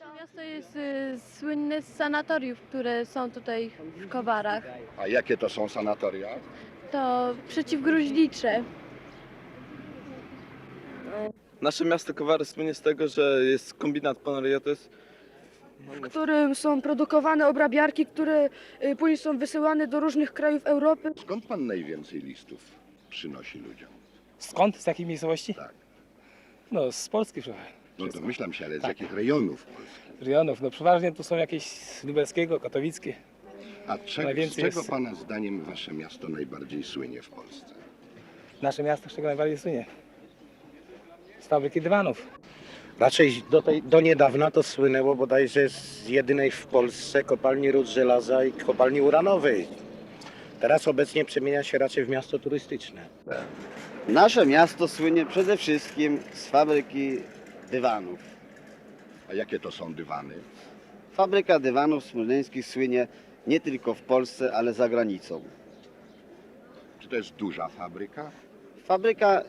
Miasto jest y, słynne z sanatoriów, które są tutaj w Kowarach. A jakie to są sanatoria? To przeciwgruźlicze. Nasze miasto Kowary słynie z tego, że jest kombinat Panariotis. w którym są produkowane obrabiarki, które y, później są wysyłane do różnych krajów Europy. Skąd pan najwięcej listów przynosi ludziom? Skąd? Z jakiej miejscowości? Tak. No, z Polski trochę. No to myślam się, ale z Tak. jakich rejonów? Rejonów. No przeważnie tu są jakieś z lubelskiego, katowickie. A czego, z czego jest- pana zdaniem wasze miasto najbardziej słynie w Polsce? Nasze miasto z czego najbardziej słynie? Z fabryki dywanów. Raczej do, tej, do niedawna to słynęło bodajże z jedynej w Polsce kopalni ród żelaza i kopalni uranowej. Teraz obecnie przemienia się raczej w miasto turystyczne. Nasze miasto słynie przede wszystkim z fabryki dywanów. A jakie to są dywany? Fabryka dywanów smoleńskich słynie nie tylko w Polsce, ale za granicą. Czy to jest duża fabryka? Fabryka,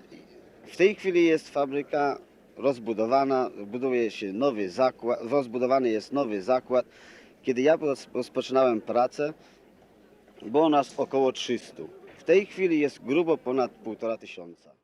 w tej chwili jest fabryka rozbudowana, buduje się nowy zakład, rozbudowany jest nowy zakład. Kiedy ja roz- rozpoczynałem pracę, było nas około 300. W tej chwili jest grubo ponad półtora tysiąca.